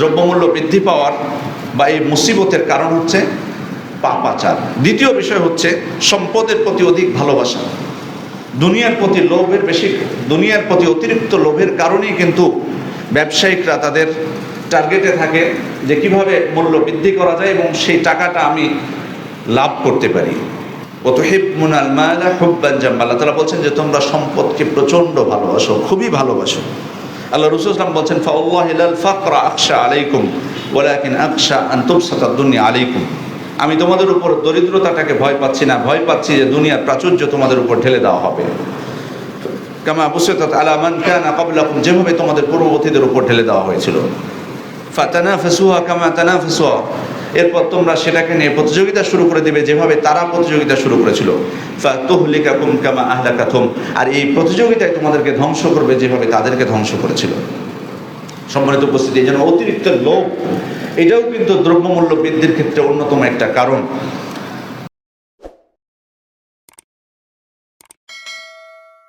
দ্রব্যমূল্য বৃদ্ধি পাওয়ার বা এই মুসিবতের কারণ হচ্ছে পাপাচার দ্বিতীয় বিষয় হচ্ছে সম্পদের প্রতি অধিক ভালোবাসা। দুনিয়ার প্রতি লোভের বেশি, দুনিয়ার প্রতি অতিরিক্ত লোভের কারণেই কিন্তু ব্যবসায়িকরা তাদের টার্গেটে থাকে যে কীভাবে মূল্য বৃদ্ধি করা যায় এবং সেই টাকাটা আমি লাভ করতে পারি। মুনাল মালা হুব্বান জাম্মা আল্লাহ তালা বলছেন যে, তোমরা সম্পদকে প্রচণ্ড ভালোবাসো, খুবই ভালোবাসো। আল্লাহ রসুল ইসলাম বলছেন, ফাউল্লাহ ইলাল ফাকরা আকশা আলাইকুম ওলাকিন আকশা আন্তুবসাতা দুনিয়া আলাইকুম। আমি তোমাদের উপর দরিদ্রতাটাকে ভয় পাচ্ছি না, ভয় পাচ্ছি যে দুনিয়ার প্রাচুর্য তোমাদের উপর ঢেলে দেওয়া হবে। কামা বুসেতাত আলা মান কানা ক্বাবলাকুম, যেভাবে তোমাদের পূর্ববর্তীদের উপর ঢেলে দেওয়া হয়েছিল। ফাতানাফাসুহা কামা তানাফাসুহা। এরপর তোমরা সেটাকে নিয়ে প্রতিযোগিতা শুরু করে দেবে যেভাবে তারা প্রতিযোগিতা শুরু করেছিল। ফাতুহলিকাকুম কামা আহলাকাতুম। আর এই প্রতিযোগিতায় তোমাদেরকে ধ্বংস করবে যেভাবে তাদেরকে ধ্বংস করেছিল। সম্মানিত উপস্থিতি, এই জন্য অতিরিক্ত লোভ, এটাও কিন্তু দ্রব্যমূল্য বৃদ্ধির ক্ষেত্রে অন্যতম একটা কারণ।